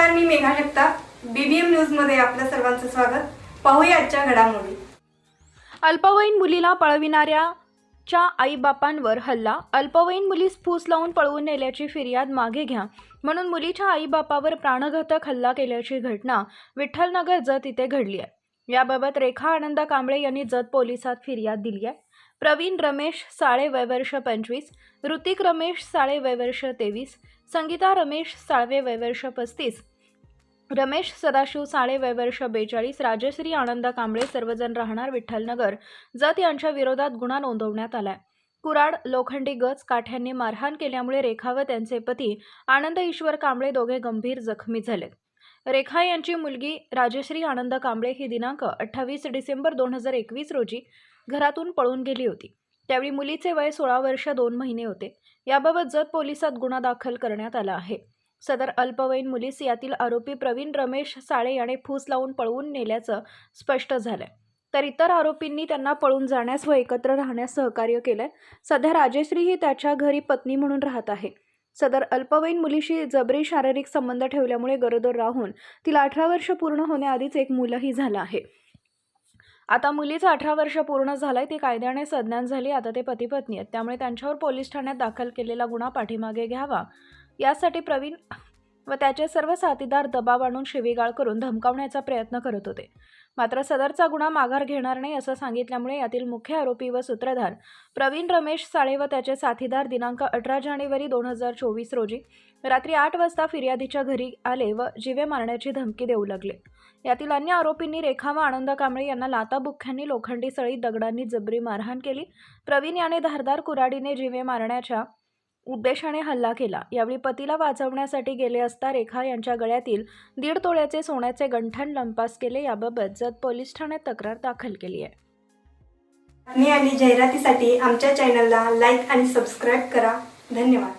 Megha Jagtap. BBM न्यूजमध्ये आपल्या सर्वांचं स्वागत. पाहूया आजच्या घडामोडी. अल्पवयीन मुलीला पळविणाऱ्याच्या आईबापांवर हल्ला. अल्पवयीन मुलीस फूस लावून पळवून नेल्याची फिर्याद मागे घ्या. म्हणून मुलीच्या आईबापावर प्राणघातक हल्ला केल्याची घटना विठ्ठलनगर जत इथे घडली आहे. याबाबत रेखा आनंद कांबळे यांनी जत पोलिसात फिर्याद दिली आहे. प्रवीण रमेश साळे वयवर्ष पंचवीस ऋतिक रमेश साळे वयवर्ष तेवीस संगीता रमेश साळवे वयवर्ष पस्तीस रमेश सदाशिव साळे वयवर्ष बेचाळीस राजश्री आनंद कांबळे सर्वजण राहणार विठ्ठलनगर. जत यांच्या विरोधात गुन्हा नोंदवण्यात आलाय. कुराड लोखंडी गज काठ्यांनी मारहाण केल्यामुळे रेखा व त्यांचे पती आनंद ईश्वर कांबळे दोघे गंभीर जखमी झालेत. रेखा यांची मुलगी राजश्री आनंद कांबळे ही दिनांक अठ्ठावीस डिसेंबर दोन हजार एकवीस रोजी घरातून पळून गेली होती. त्यावेळी मुलीचे वय सोळा वर्ष दोन महिने होते. याबाबत जत पोलिसात गुन्हा दाखल करण्यात आला आहे. सदर अल्पवयीन मुलीस यातील आरोपी प्रवीण रमेश साळे याने फूस लावून पळवून नेल्याचं स्पष्ट झालंय. तर इतर आरोपींनी त्यांना पळून जाण्यास व एकत्र राहण्यास सहकार्य केलंय. सध्या राजश्री ही त्याच्या घरी पत्नी म्हणून राहत आहे. सदर अल्पवयीन मुलीशी जबरी शारीरिक संबंध ठेवल्यामुळे गरोदर राहून तिला अठरा वर्ष पूर्ण होण्याआधीच एक मुलंही झालं आहे. आता मुलीचं अठरा वर्ष पूर्ण झालंय ती कायद्याने सज्ञान झाली आता ते पती पत्नी आहेत त्यामुळे त्यांच्यावर पोलीस ठाण्यात दाखल केलेला गुन्हा पाठीमागे घ्यावा. यासाठी प्रवीण व त्याचे सर्व साथीदार दबाव आणून शिवीगाळ करून धमकावण्याचा प्रयत्न करत होते. मात्र सदरचा गुन्हा माघार घेणार नाही असं सांगितल्यामुळे यातील मुख्य आरोपी व सूत्रधार प्रवीण रमेश साळे व त्याचे साथीदार दिनांक अठरा जानेवारी दोन हजार चोवीस रोजी रात्री आठ वाजता फिर्यादीच्या घरी आले व जिवे मारण्याची धमकी देऊ लागले. यातील अन्य आरोपींनी रेखा व आनंद कांबळे यांना लाताबुख्यांनी लोखंडी सळीत दगडांनी जबरी मारहाण केली. प्रवीण याने धारदार कुऱ्हाडीने जिवे मारण्याच्या उद्देशाने हल्ला केला. यावेळी पतीला वाचवण्यासाठी गेले असता रेखा यांच्या गळ्यातील दीड तोळ्याचे सोन्याचे गंठण लंपास केले. याबाबत जत पोलीस ठाण्यात तक्रार दाखल केली आहे. आणि जाहिरातीसाठी आमच्या चॅनलला लाईक आणि सबस्क्राईब करा. धन्यवाद.